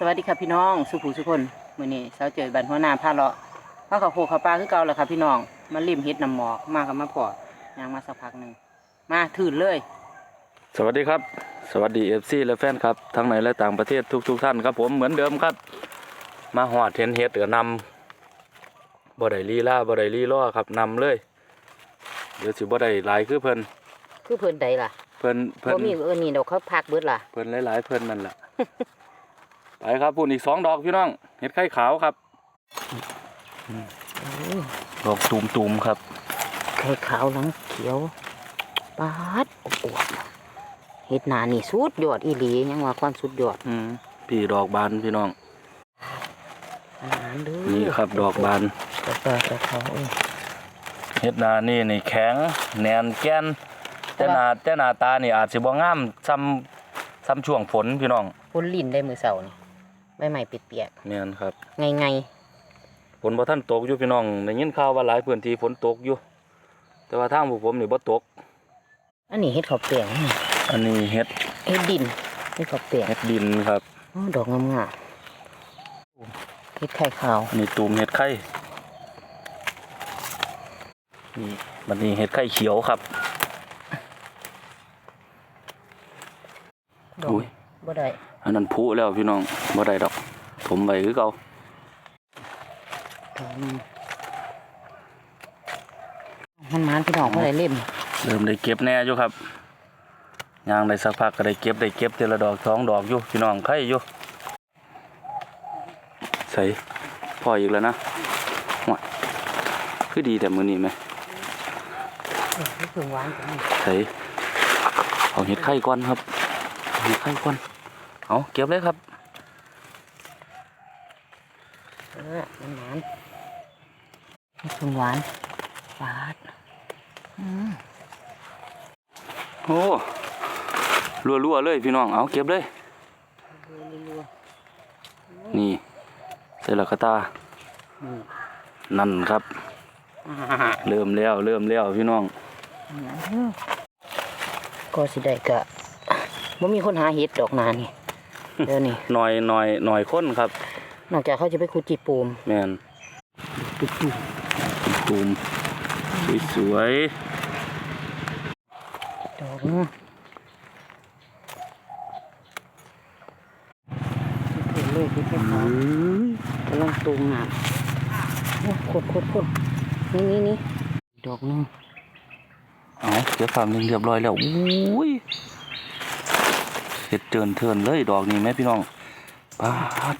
สวัสดีค่ะพี่น้องสุภูสุคนมื้อนี้สาวเจอบันหัวหน้าพาเลาะพาเขาโคเขาปลาคือเก่าแหละค่ะพี่น้องมาริมเฮ็ดน้ำหมอกมากับมาพอย่างมาสักพักหนึ่งมาถืนเลย สวัสดีครับ สวัสดีเอฟซีและแฟนครับทั้งในและต่างประเทศทุกทุกๆท่านครับ ผมเหมือนเดิมครับ มาหอดเห็นเฮ็ดเดือนำบ่ได้ลีลาบ่ได้ลีล่อครับนำเลย เดี๋ยวสิบ่ได้หลายคือเพิ่นคือเพิ่นใดล่ะเพิ่นเพิ่นบ่มีเอิ้นนี่ดอกเขาพักเบิดล่ะเพิ่นหลายๆเพิ่นนั่นแหละ ไปครับพูนอีกสองดอกพี่น้องเห็ดไข่ขาวครับดอกตูมๆครับ ไข่ขาวหลังเขียวปาดอวบเฮ็ดหนานี่สุดยอดอีหลียังว่าความสุดยอดอืมพี่ดอกบานพี่น้องอาหารเด้อนี่ครับดอกบานกาแฟกาแฟเอ้ยเฮ็ดนานี่นี่แข็งแน่นแก่นแต่หน้าแต่หน้าตานี่อาจสิบ่งามซ้ำซ้ำช่วงฝนพี่น้องฝนลิ่นได้มือเสาร์นี่ ใบไม้เปียกแม่นครับๆไงฝนบ่ทันตกอยู่พี่น้องได้ยินข่าวว่าหลายพื้นที่ฝนตกอยู่ แต่ว่าทางพวกผมนี่บ่ตก ๆอันนี้เฮ็ดข้าวเปียกนี่อันนี้เฮ็ดเฮ็ดดินเฮ็ดข้าวเปียกเฮ็ดดินครับอ๋อดอกงามๆเฮ็ดไข่ขาวอันนี้ตูมเฮ็ดไข่นี่บัดนี้เฮ็ดไข่เขียวครับดอกอุ้ยบ่ได้ อันนั้นพุแล้วพี่น้องบ่ได้ดอก ผมไว้คือเก่าดอกหนึงมันมันพี่น้องบ่ได้เล่มเริ่มได้เก็บแน่อยู่ครับย่างได้สักพักก็ได้เก็บได้เก็บทีละดอกสองดอกอยู่พี่น้องไข่อยู่ใส่พออีกแล้วนะว้ายคือดีแต่มื้อนี้ไหมเออนี่คือหวานจังใส่เอาเห็ดไข่ก่อนครับเอาเห็ดไข่ก่อน เอาเก็บเลยครับเออมันหวานนี่คือหวานหวานอืมโอ้รัวๆเลยพี่น้อง เอาเก็บเลยรัวนี่ใส่ละกะตาๆอืมนั่นครับอ่าเริ่มแล้วเริ่มแล้วพี่น้อง ก็สิได้กะบ่มีคนหาเห็ดดอกนานี่ เดี๋ยวนี้หน่อยหน่อยหน่อยค้นครับ นอกจากเขาจะไปขุดจีปูมแมนตุ๊บตูมสวยๆดอกนึงเห็นเลยที่ๆเป็นอืเขามกำลังตูมงามโอ้ขุดขุดขุดนี่นี่นี่ดอกนึงเอาเก็บฝั่งหนึงเรียบร้อยแล้วอุ้ย เห็ดเจินเทินเลยดอกนี้ไหมพี่น้องปาด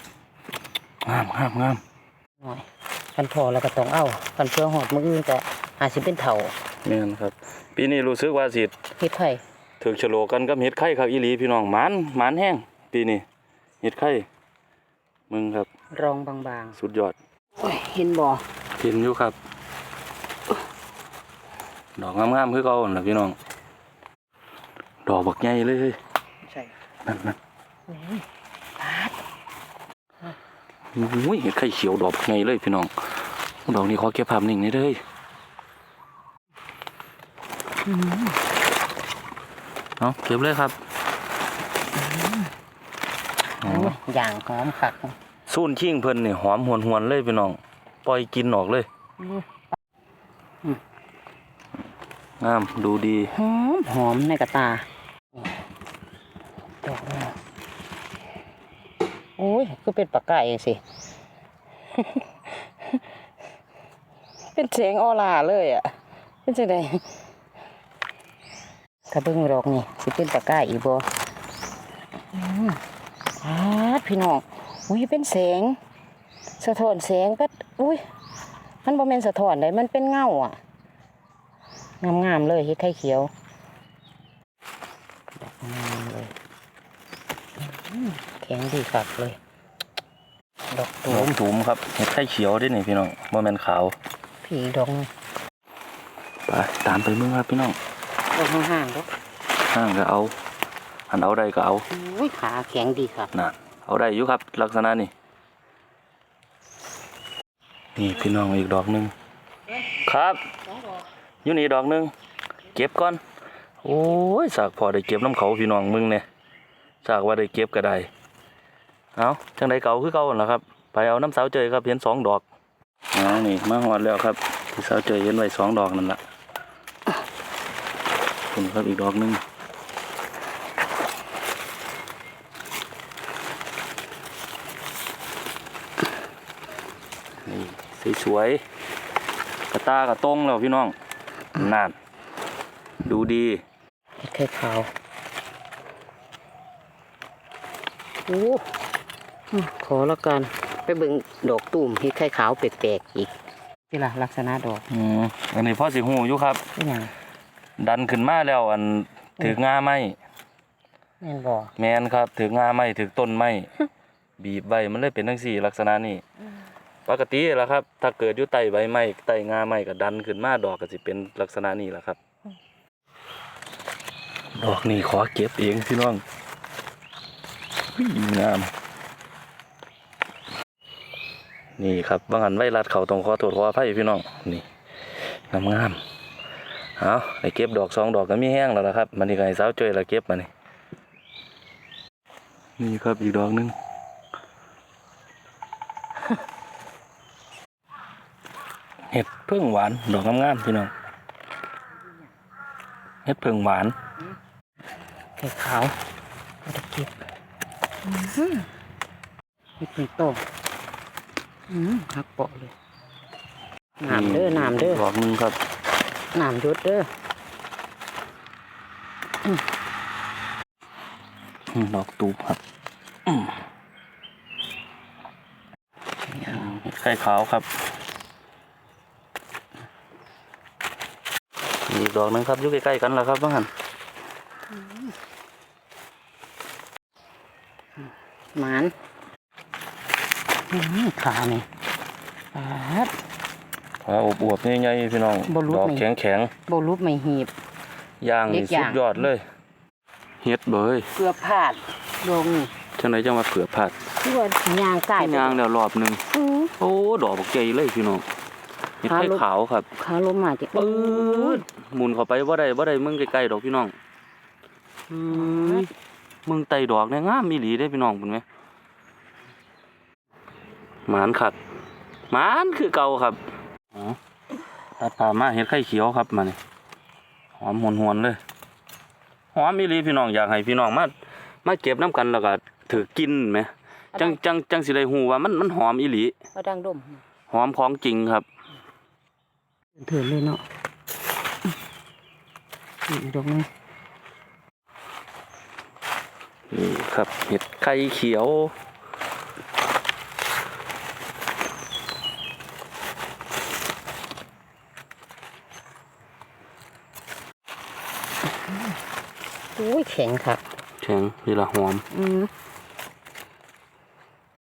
งามงามงามหน่อยกันพอแล้วก็ต้องเอากันเพื่อหอดมืออื่นแต่อาจสิเป็นเถาแม่นครับ ปีนี้รู้สึกว่าสิเฮ็ดไผ่ถึงฉลกกันกับเห็ดไข่ครับอีหลีพี่น้องหมานหมานแห้งปีนี้เห็ดไข่มึงครับ รองบางสุดยอดๆโอ้ยเห็นบ่เห็นอยู่ครับ ดอกงามๆคือเก่าหั่นล่ะพี่น้อง ดอกบักใหญ่เลยเฮ้ยใช่ นั่นนั่นนี่ปาดอุ้ยเห็ดไข่เขียวดอกบักใหญ่เลยพี่น้อง ดอกนี้ขอเก็บภาพนิ่งนี่เลยเอาเก็บเลยครับอ๋อโอ้ยอย่างหอมคักสูนชิ่งเพิ่นนี่หอมหวนๆเลยพี่น้อง ปล่อยกินออกเลยงามดูดี หอมหอมในกระตาดอกนี้โอ้ยคือ เป็นปากกาเองสิ เป็นเสียงออลาเลยอะเป็นจังไดถ้าเบิ่งดอกนี่สิเป็นปากกาอีกบ่อืมอาพี่น้องอุ้ยเป็นแสง สะท้อนแสงก็อุ้ยมันบ่แม่นสะท้อนเลยมันเป็นเงาอะงามๆเลยเฮ็ดไข่เขียวงามเลยแข็งดีคักเลย ดอกตูถุมมถุมครับเห็ดไข่เขียวเด้วยนี่พี่น้องบ่แม่นขาวผีดอกหนึ่งไปตามไปมึงครับพี่น้องดอกห่างๆดอกห้างก็เอาอันเอาได้ก็เอาอุ้ยขาแข็งดีครับน่ะเอาได้อยู่ครับลักษณะนี่นี่พี่น้องอีกดอกหนึงครับอยู่นี่ดอกหนึงเก็บก่อน โอ้ยสากพอได้เก็บน้ำเขาพี่น้องมึงเนี่ยสากว่าได้เก็บก็ได้ เอาจังไดเก่าคือเก่าหั่นล่ะครับ ไปเอาน้ำสาวเจยครับเห็นสองดอกอ๋อนี่มาหอดแล้วครับที่สาวเจยเห็นไว้สองดอกนั่นละผมครับอีกดอกหนึงนี่สวยๆกระตากระตรงแล้วพี่น้องนั่นดูดีเห็ดไข่ขาวโอ้ ขอแล้วกันไปเบิ่งดอกตุ่มเห็ดไข่ขาวแปลกๆอีกนี่ล่ะลักษณะดอกอืมอันนี้พ่อสิหูอยู่ครับ เป็นหยังดันขึ้นมาแล้วอันถือกงาไม้แม่นบ่แมนครับถือกงาไม้ถือต้นไม้บีบใบมันเลยเป็นทั้งสี่ลักษณะนี้ปกติแหละครับ ถ้าเกิดอยู่ใต้ใบไม้ใต้งาไม้ก็ดันขึ้นมาดอกก็สิเป็นลักษณะนี้แหละครับ ดอกนี่ขอเก็บเองพี่น้องอุ้ยงาม นี่ครับบางอันไว้รัดเขาตรงขอโทษขออภัยพี่น้องนี่งามงามเอาไอ้เก็บดอกสองดอกก็มีแห้งแล้วละครับ มันนี่ก็ให้สาวจ้อยละเก็บมานี่นี่ครับอีกดอกหนึงเห็ดเพิ่งหวานดอกงามๆพี่น้องเห็ดเพิ่งหวานไข่ขาวเอาตะเกียบเห็ดเป็นโต หักเปาะเลยน้ำเด้อน้ำเด้อดอกหนึงครับน้ำหยดเด้ออืมดอกตูบครับอืมเห็ดไข่ขาวครับอีกดอกหนึงครับอยู่ใกล้ๆกันแล้วครับบ้างหัน หมานอื้อ ขานี่ปาดขาอวบๆใหญ่ๆพี่น้องบ่รู้ดอกไหม แข็งบรูปไม่หีบ ๆย่างนี่เล็กย่างสุดยอดเลยเฮ็ดเบยเกลือพลาดลงนี่จังไหนจังว่าเผือผัดคือว่ายางไก่ย่างแล้วรอบหนึงอื้อ โอ้ดอกบักใหญ่เลยพี่น้องเห็ดขาไข่ลุกขาวครับขาลมมาจิปื๊ดหมุนเข้าไปบ่ได้บ่ได้มึงใกล้ๆดอกพี่น้องเอ้ยมึงไต่ดอกเนี่ยงามอีหลีได้พี่น้องเห็นไหม หมานขัดหมานคือเก่าครับอ๋อตัดผ่ามาเห็ดไข่เขียวครับมานี่หอมหวนๆเลยหอมอีหลีพี่น้องอยากให้พี่น้องมามาเก็บน้ำกันแล้วก็ถือกินไหมจังจังจังสิได้ฮู้ว่ามันมันหอมอีหลีว่าดังดมหอมของจริงครับเถื่อนเลยเนาะอื้ออีกดอกหนึงนี่ครับเห็ดไข่เขียว อุ้ยแข็งค่ะแข็งนี่ละหอมอืม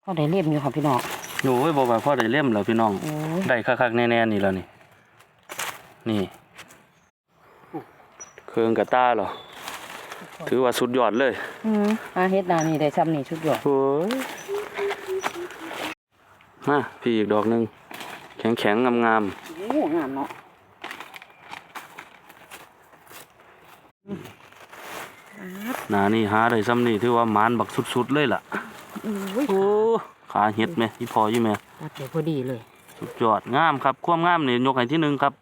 พอได้เรียบอยู่ค่ะพี่น้องหนูบอกว่าพ่อได้เล่มแล้วพี่น้องโอ้ยได้คักๆแน่ๆนี่แล้วนี่ นี่เครื่องกระต้าเหรอถือว่าสุดยอดเลย อืมอาเฮ็ดนานี่ได้ซ้ำนี่ชุดยอดโอ้ยมาพี่อีกดอกหนึ่งแข็งแข็งๆงามโอ้งามเนาะ หนานี่หาได้ซ้ำนี่ถือว่าหมานบักสุดๆเลยล่ะอุ้ยโอ้ขาเห็ดไหมพี่พออยู่ไหมตัดเดี๋ยวพอดีเลย สุดยอดงามครับความงามนี่ยกให้ที่หนึ่งครับ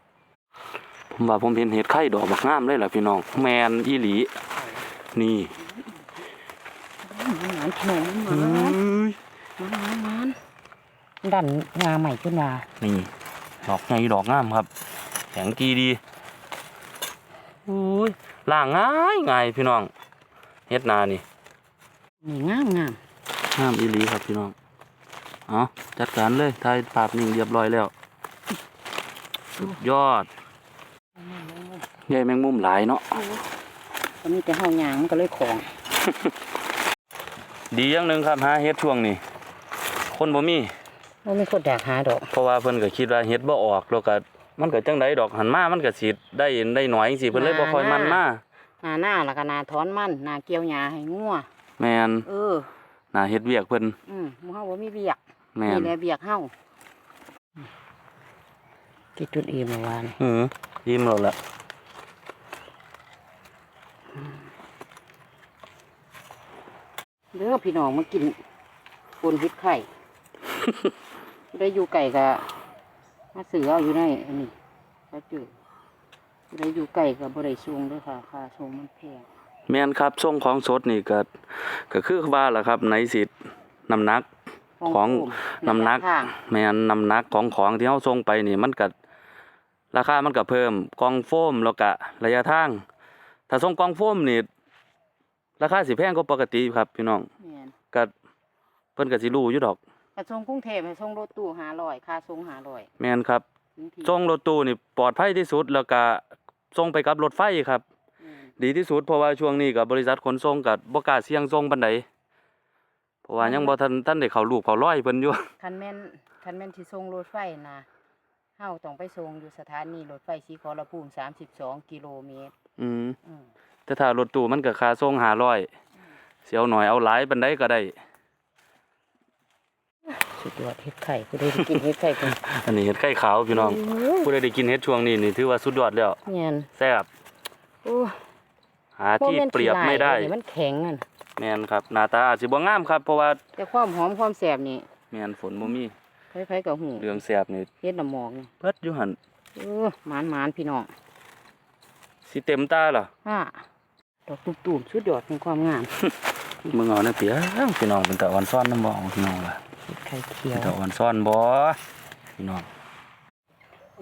ผมว่าผมเห็นเห็ดไข่ดอกบักงามเลยล่ะพี่น้องแมนอีหลี นี่หมานพี่น้องหเฮ้มานยหมานหมานดันงาใหม่ขึ้นมานี่ดอกไงดอกงามครับแข็งกีดีอุ้ยล่างง่ายง่ายพี่น้อง เฮ็ดนานี่นี่งามงามงามอีหลีครับพี่น้องเอาจัดการเลยถ่ายภาพนิ่งเรียบร้อยแล้วสุดยอดใหญ่แมงมุมหลายเนาะก็มีแต่เฮายางมันก็เลยของ ดีอย่างหนึ่งครับหาเฮ็ดช่วงนี้ คนบ่มีว่ามีคนอยากหาดอก เพราะว่าเพิ่นก็คิดว่าเฮ็ดบ่ออกแล้วก็มันก็จังไดดอกหันมา มันก็สิได้ได้น้อยจังซี่เพิ่นเลยบ่ค่อยมันมาห นาหน้าแล้วก็หนาถอนมันหนาเกี่ยวหญ้าให้งัวแม่นเออน่าเฮ็ดเวียกเพิ่นอืมหมู่เฮาบ่มีเบียกแม่นนี่แหละเบียกเฮาที่จุดอีเมื่อวานอือยิ้มแล้วล่ะเด้อพี่น้องมากินปนเฮ็ดไข่ ได้อยู่ไก่ก็มาซื้อเอาอยู่ในอันนี้ก็เจอ ได้อยู่ไก่ก็บ่ได้สูงเด้วยค่ะค่าสูงมันแพงแม่นครับส่งของสดนี่ก็ก็คือว่าล่ะครับไหนสิน้ำหนักของโมน้ำหนักระยะทางแม่นน้ำหนักของของที่เฮาส่งไปนี่มันก็ราคามันก็เพิ่มกล่องโฟมแล้วก็ระยะทาง ถ้าส่งกล่องโฟมนี่ราคาสิแพงกว่าปกติครับพี่น้องแม่นก็เพิ่นก็สิรู้อยู่ดอกกระทรวงกรุงเทพให้ส่งรถตู้500ค่าส่ง500แม่นครับถึงที่ส่งรถตู้นี่ปลอดภัยที่สุดแล้วก็ ส่งไปกับรถไฟครับแม่นดีที่สุดเพราะว่าช่วงนี้กับบริษัทขนส่งกับบ่กล้าเสี่ยงส่งปานใดเพราะว่ายังบ่ทันทันได้เข้ารูปเข้ารอยเพิ่นอยู่ คันแม่นคันแม่นสิส่งรถไฟนะเฮาต้องไปส่งอยู่สถานีรถไฟศรีขอรภูมิ32กิโลเมตรอืมอืมแต่ถ้ารถตู้มันก็ค่าส่ง500เสียวหน่อยเอาหลายปานใดก็ได้ สุดยอดเฮ็ดไข่ผู้ใดได้กินเฮ็ดไข่เพิ่นอันนี้เห็ดไข่ขาวพี่น้องผู้ใดได้กินเห็ดช่วงนี้นี่ถือว่าสุดยอดแล้วแม่นแซ่บโอ้หาที่เปรียบไม่ได้บ่แนขี้ลายเยวนี้มันแข็งอะแม่นครับหน้าตาอาจสิบ่งามครับ เพราะว่าแต่ความหอมความแซ่บนี่แม่นฝนบ่มีไผๆก็ฮู้เรื่องแซ่บนี่เฮ็ดน้ำหมอกนี่เบิดอยู่หั่นเออหมานๆพี่น้องสิเต็มตาล่ะฮ่าดอกตุ่มๆสุดยอดของความงามมึงเอาเนี่ยเปียงพี่น้องเป็นตะอ่อนซ่อนน้ำบ่ของพี่น้องล่ะเฮ็ด ไข่เขียเป็วนตะอ่อนซ่อนบ่พี่น้อง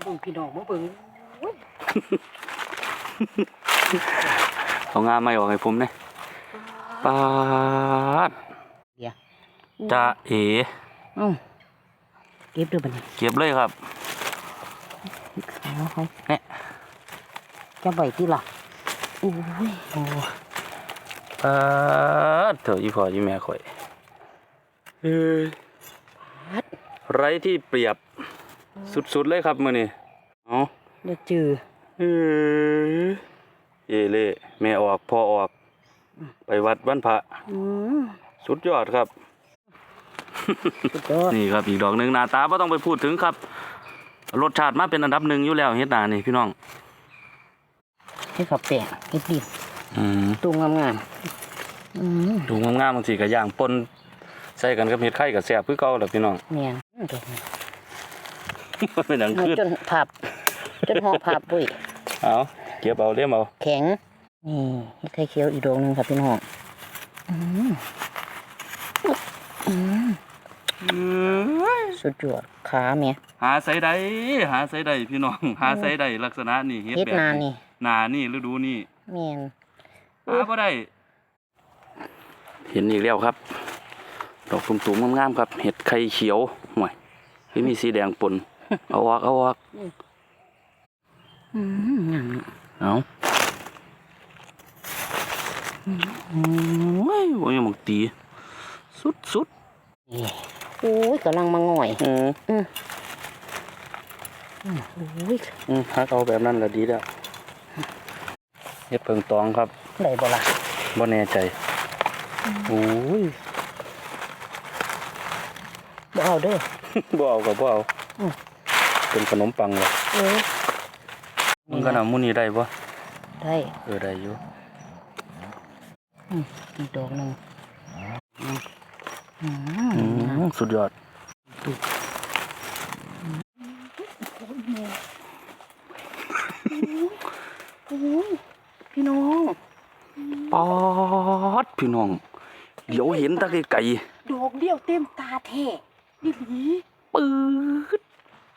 เบิ่งพี่น้องมาเบิ่งเอางาไม่ออกให้ผมเนี่ยปาดเดี๋ยวจะเอเอ้าเก็บดูบัดนี้เก็บเลยครับเอาเขาเนี่ยจะไหวที่ล่ะโอ้ยโอ้ปาดเถอะอีพ่ออีแม่ข่อยเอ้ยพัด ไรที่เปรียบสุดๆเลยครับมื้อนี้เอาเดี๋ยวจือเอ้ยเอเล่แม่ออกพ่อออก ไปวัดวันพระอืมสุดยอดครับสุดยอดนี่ครับอีกดอกหนึ่งหน้าตาไม่ต้องไปพูดถึงครับ รสชาติมาเป็นอันดับหนึ่งอยู่แล้วเฮ็ดนานี่พี่น้องให้เขาแป้งเฮ็ดดิอืมตุ้งงามๆอืมดูงามๆบางทีก็ย่างปน ใส่กันกับเห็ดไข่กับแซ่บคือเก่าแหละพี่น้องแม่นดอกนี้เป็นหนังเอาคืดจนผับจนห่อผับปุ้ยเอาเก็บเอาเลี้ยมเอาแข็งนี่เฮ็ดไข่เขียวอีกดอกหนึงครับพี่น้องอืมอืมสุดยอดขาแม่หาใส่ใดหาใส่ใดพี่น้อง หาใส่ใดลักษณะนี่เฮ็ดเฮ็ดแบบนานี่หนานี่ฤดูนี่แม่นหาบ่ได้ เห็นอีกแล้วครับ ดอกตุ่มๆงามๆครับ เห็ดไข่เขียวห่วยที่มีสีแดงปนเอาออกเอาออกอืมงามเนาะเอาโอ้ยโอ้ยหมกตีสุดสุดนี่โอ้ยกำลังมาง่อยๆอืมอืมโอ้ยอืมฮักเอาแบบนั้นละดีแล้วเฮ็ดเพิงตองครับได้บ่ล่ะบ่แน่ใจโอ้ย บ่เอาเด้อ บ่เอาก็บ่เอาอืมเป็นขนมปังว่ะเออมึงก็นำมื้อนี้ได้บ่ได้เออได้อยู่อืมอีกดอกหนึงอืมอือืมมสุดยอดโอ้ยพี่น้องปอดพี่น้อง เดี๋ยวเห็นแตะไกลดอกเดียวเต็มตาแท้ นี่หลีๆปื๊ด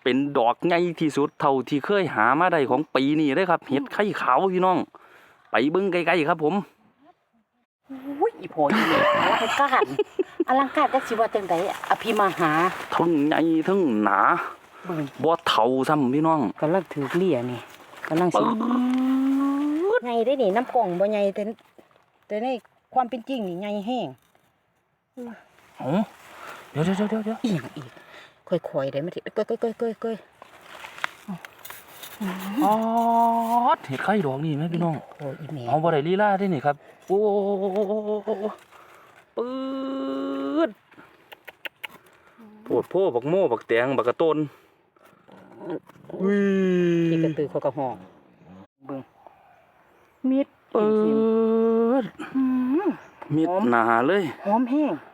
เป็นดอกใหญ่ที่สุดเท่าที่เคยหามาได้ของปีนี้เลยครับ เห็ดไข่ขาวพี่น้อง ไปเบิ่งไกลๆครับ ผมโอ้ยอีโผล่อีเหลวอลังการอลังการจักสิว่าจังไดอภิมหาทั้งใหญ่ทั้งหนาเบิ่งบ่เท่าซ้ำพี่น้องกำลังถือเลี่ยนี่กำลังปืสิ๊ดใหญ่ได้นี่น้ำกล่องบ่ใหญ่แต่แต่ในความเป็นจริงนี่ใหญ่แห้ง เอ้าเดี๋ยวเดี๋ยวเดี๋ยวเดี๋ยวอีหยังอีกค่อยๆได้มาทีก้อยๆๆๆๆอ๋อเห็ดไข่ดอกนี่ไหมพี่น้องโอ้ยอีแม่เอาบ่ได้ลีลาได้นี่ครับ โอ้ปื๊ดโพดโพบักโม่บักแตงบักกระต้นอุ้ยที่กระตือเขากระหองเบิ่งมิดปื๊ดอืมมิดหอมหนาเลย หอมแห้งหหอมหอม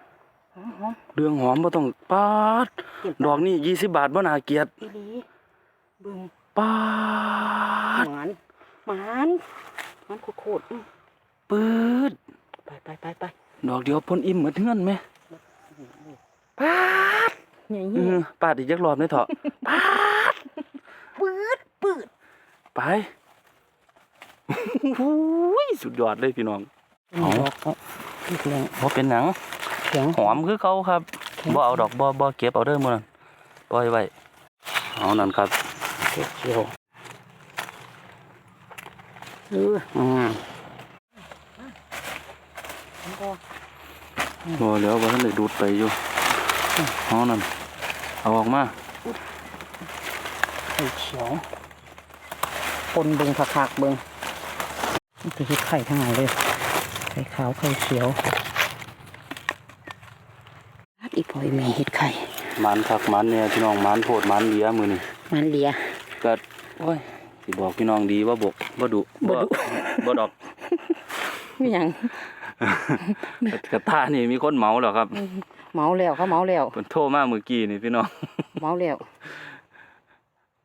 เรื่องหอมบ่ต้องปาดเก็บดอกนี่20บาทบ่น่าเกลียดอีหลีเบิ่งปาดหมานหมานหมานโคตรๆอื้อปืดไปไปไปไปดอกเดียวพ่นอิ่มหมดเฮือนไหมปาดใหญ่เอเหี้ยอปาดอีกจักรอบหนี่อยเถอะปาดปืดปืดไปโอ้ยสุดยอดเลยพี่น้องเอาดอกเอาอีกแล้วบ่เป็นหยัง แข็งหอมคือเขาครับบ่เอาดอกบ่บ่เก็บเอาเด้อมื้อนั้นปล่อยไว้เอานั่นครับเขียวเอออืมบ่แล้วบ่ทันได้ดูดไปอยู่เอานั่นเอาออกมาไข่เขียวปนเบิงผักๆเบิงนี่คือเห็ดไข่ทั้งหลายเลย ไข่ขาว ไข่เขียว อีกพอยแม่เห็ดไข่มันคักมันเนี่ยพี่น้องมันโพดมันเหลียมื้อนี้มันเลียก็โอ้ยสิบอกพี่น้องดีว่าบกบ่ดุบ่ดุบ่ดอกไม่ยังกระตานี่มีคนเหมาแล้วครับ เมาแล้วเขาเมาแล้วเพิ่นโทรมาเมื่อกี้นี่พี่น้องเมาแล้ว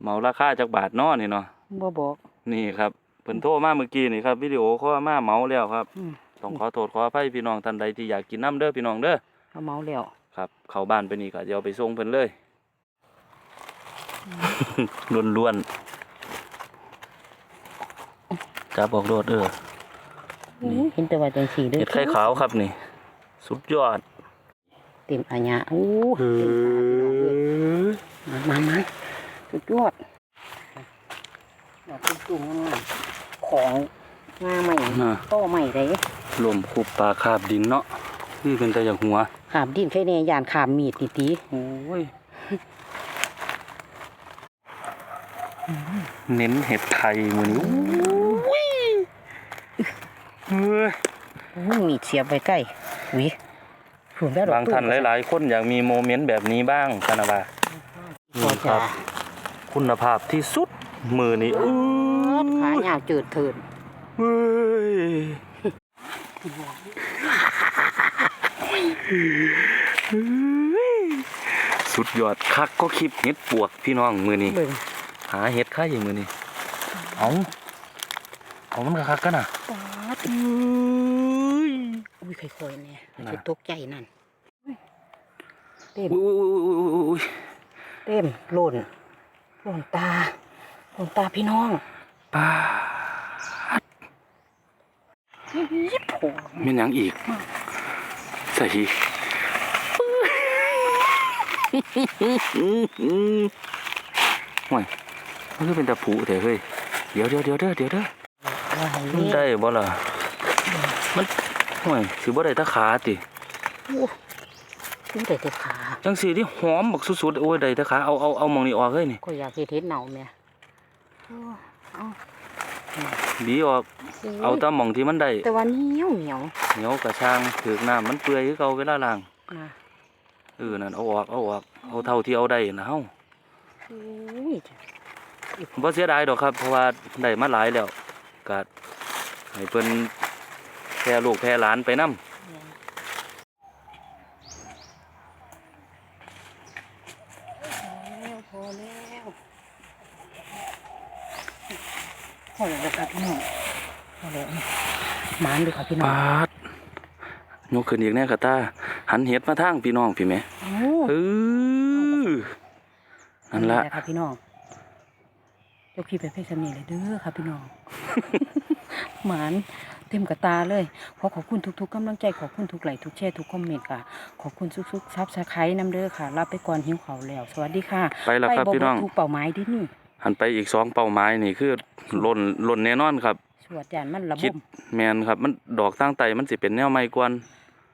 เหมาราคาจักบาทเนาะนี่เนาะบ่บอกนี่ครับเพิ่นโทรมาเมื่อกี้นี่ครับวิดีโอคอลมาเหมาแล้วครับอืมต้องขอโทษขออภัยพี่น้องท่านใดที่อยากกินน้ำเด้อพี่น้องเด้อเขาเมาแล้ว ครับ เข้าบ้านไปนี่ก็จะเอาไปส่งเพิ่นเลยล้วนๆจับออกโดดเออนี่เห็นแต่ว่าจังสีเด้อเห็ดไข่ขาวครับนี่ สุดยอด เต็มอัญญาอู้เต็มตาพี่น้องเอ้ยมามามาสุดยอดดอกตุ้มๆงามๆของงาใหม่น่ะโตใหม่เลยลมคุบปลาคาบดินเนาะนี่เป็นแต่อย่างหัว ขามดินแค่เนยานขามมีดตีตีโอ้ยเน้นเห็ดไข่มือนี้เฮ้ยอู้มีดเสียบไปใกล้อุ้ยฝุ่นได้ดอกบางท่านหลาย ๆ คนอยากมีโมเมนต์แบบนี้บ้างคานาบาพอนี่คจะรับ คุณภาพที่สุดมือนี้อื้ขาหยาวจืดเถิดเฮ้ย สุดยอดคักก็คลิปเห็ดปวกพี่น้องมือนี้เบิ่งหาเห็ดไข่มือนี้เอาเอามันก็คักกันน่ะปาดอุ้ยค่อยๆเนี่ยน่ะจะตกใจนั่นเต็มอุ้ยอุ้ยอุ้ยอุ้ยอุ้ยเต็มหล่นหล่นตาหล่นตาพี่น้องป้ายิบผมแม่นหยังอีก ใส่ห่วยมันก็เป็นตะผูแต่เฮ้ยเดี๋ยวเดี๋ยวเดี๋ยวเด้อเดี๋ยวเด้อว่าให้มันนี่ได้บ่ล่ะมันห่วยสิบ่ได้ตะขาตินี่แต่แต่ขาจังสีที่หอมบักสุดๆโอ้ยได้ตะขาเอาเอาเอาหมองนี้ออกเฮ้ยนี่ก็อยากเฮ็ดเฮ็ดเหนาแม่โอ้เอา บีออกเอาแตาหมองที่มันได้แต่ว่าเหนียวเหนียวเหนียวกระช่างถือกน้ำมันเปื่อยคือเก่าเวลาล้างนะเออนั่นเอาออกเอาออกเอาเท่าที่เอาได้นะเฮาโอ้ยบ่เสียดายดอกครับเพราะว่าได้มาหลายแล้วก็ให้เพิ่นแพร่ลูกแพร่หลานไปนํแล้วพอแล้วพอแล้วครับพี่น้องพอแล้วหมานดู ครับพี่น้องปาดยกขึ้นอีกแน่ค่ะตาหันเห็ดมาทางพี่น้องพี่แหม่โอ้เออนั่นละครับพี่น้องยกพี่ไปเพ่สำเนียงเลยเด้อครับพี่น้องหมานเต็มกระตาเลยขอขอบคุณทุกๆกำลังใจขอบคุณทุกไลค์ทุกแชร์ทุกคอมเมนต์ค่ะ ขอบคุณทุกๆซับสไครต์น้ำเด้อค่ะรับไปก่อนหิวเขาวแล้ว สวัสดีค่ะ ไปแล้วครับบ่พี่น้องถูกเป่าไม้ดินี่หันไปอีกสองเป้าหมายนี่คือล่นล่นแน่นอนครับส วดจานมันระคิบดมแมนครับ มันดอกตั้งไตมันสิเป็นแนวไม้กวน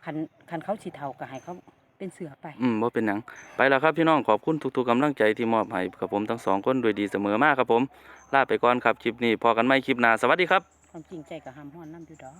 คันคันเขาสีเทาก็ให้เขาเป็นเสือไป อืมว่าเป็นหยังไปแล้วครับพี่น้องขอบคุณทุกๆกำลังใจที่มอบให้กับผมทั้งสองคนด้วยดีเสมอมากครับผมลาไปก่อนครับคลิปนี้พอกันไม่คลิปหน้าสวัสดีครับ ความจริงใจกับหามห้อนน้ำอยู่ดอก